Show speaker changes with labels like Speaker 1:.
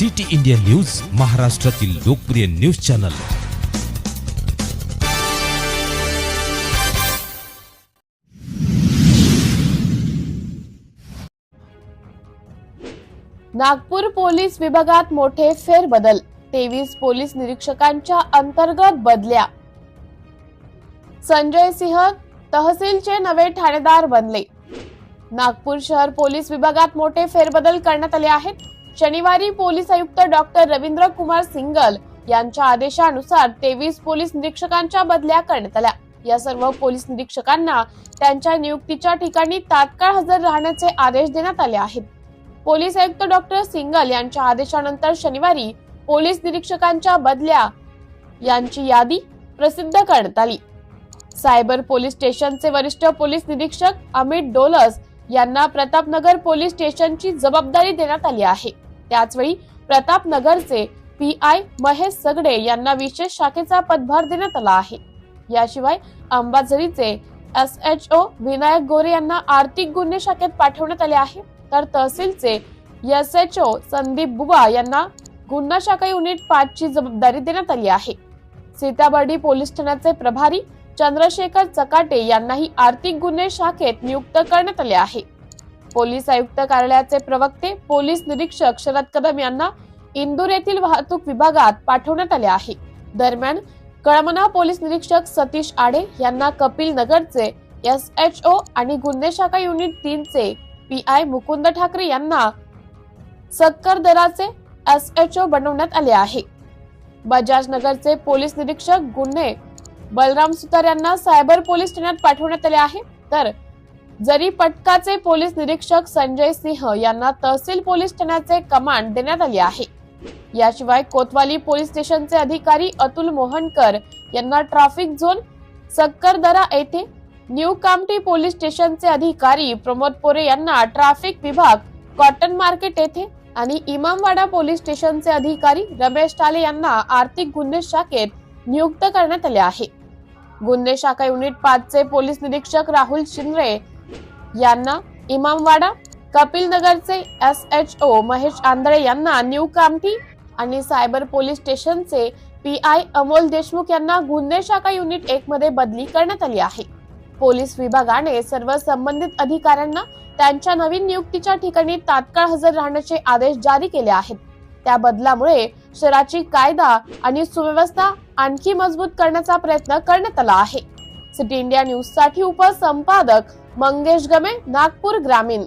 Speaker 1: City India news महाराष्ट्रातील लोकप्रिय news channel.
Speaker 2: Nagpur police विभागात मोठे फेरबदल. तेवीस पोलीस निरीक्षकांच्या अंतर्गत बदल्या. संजय सिंह तहसीलचे नवे ठाणेदार बनले. नागपूर शहर पोलीस विभागात मोठे फेरबदल करण्यात आले आहेत. शनिवारी पोलीस आयुक्त डॉक्टर रवींद्र कुमार सिंगल यांच्या आदेशानुसार तेवीस पोलीस निरीक्षकांच्या बदल्या करण्यात आल्या. या सर्व पोलीस निरीक्षकांना त्यांच्या नियुक्तीच्या ठिकाणी तात्काळ हजर राहण्याचे आदेश देण्यात आले आहेत. पोलीस आयुक्त डॉक्टर सिंगल यांच्या आदेशानंतर शनिवारी पोलीस निरीक्षकांच्या बदल्या यांची यादी प्रसिद्ध करण्यात आली. सायबर पोलीस स्टेशनचे वरिष्ठ पोलीस निरीक्षक अमित डोलस यांना प्रतापनगर पोलीस स्टेशनची जबाबदारी देण्यात आली आहे. त्याचवेळी प्रतापनगरचे पी आय महेश सगडे यांना विशेष शाखेचा पदभार देण्यात आला आहे. याशिवाय अंबाझरीचे S H O Vinayak Gore यांना आर्थिक गुन्हे शाखेत पाठवण्यात आले आहे. तर तहसीलचे S H O Sandeep Buba यांना गुन्हा शाखा युनिट पाच ची जबाबदारी देण्यात आली आहे. सीताबर्डी पोलीस ठाण्याचे प्रभारी चंद्रशेखर चकाटे यांनाही आर्थिक गुन्हे शाखेत नियुक्त करण्यात आले आहे. पोलीस आयुक्त कार्यालयाचे प्रवक्ते पोलीस निरीक्षक शरद कदम यांना इंदूर येथील वाहतूक विभागात पाठवण्यात आले आहे. दरम्यान कळमना पोलीस निरीक्षक सतीश आडे यांना कपिल नगरचे एस एच ओ आणि गुन्हे शाखा युनिट तीनचे पी आय मुकुंद ठाकरे यांना सक्कर दराचे एस एच ओ बनवण्यात आले आहे. बजाज नगरचे पोलीस निरीक्षक गुन्हे बलराम सुतार यांना सायबर पोलीस ठाण्यात पाठवण्यात आले आहे. तर जरी पटकाचे पोलीस निरीक्षक संजय सिंह यांना तहसील पोलीस ठाण्याचे कमांड देण्यात आले आहे. याशिवाय कोतवाली पोलीस स्टेशनचे अधिकारी अतुल मोहनकर यांना ट्रॅफिक झोन सक्करदरा येथे न्यू कामटी पोलीस स्टेशनचे अधिकारी प्रमोद पोरे यांना ट्रॅफिक विभाग कॉटन मार्केट येथे आणि इमामवाडा पोलीस स्टेशनचे अधिकारी रमेश टाले यांना आर्थिक गुन्हे शाखेत नियुक्त करण्यात आले आहे. गुन्हे शाखा युनिट पाच चे पोलीस निरीक्षक राहुल शिंद्रे यांना इमामवाडा कपिल नगरचे S H O Mahesh Andhale यांना न्यू कामठी आणि सायबर पोलीस स्टेशनचे पी आय अमोल देशमुख यांना गुन्हे शाखा युनिट एक मध्ये बदली करण्यात आली आहे. पोलीस विभागाने सर्व संबंधित अधिकाऱ्यांना त्यांच्या नवीन नियुक्तीच्या ठिकाणी तात्काळ हजर राहण्याचे आदेश जारी केले आहेत. त्या बदलामुळे शहराची कायदा आणि सुव्यवस्था आणखी मजबूत करण्याचा प्रयत्न करण्यात आला आहे. सिटी इंडिया न्यूजसाठी उपसंपादक मंगेश गमे नागपूर ग्रामीण.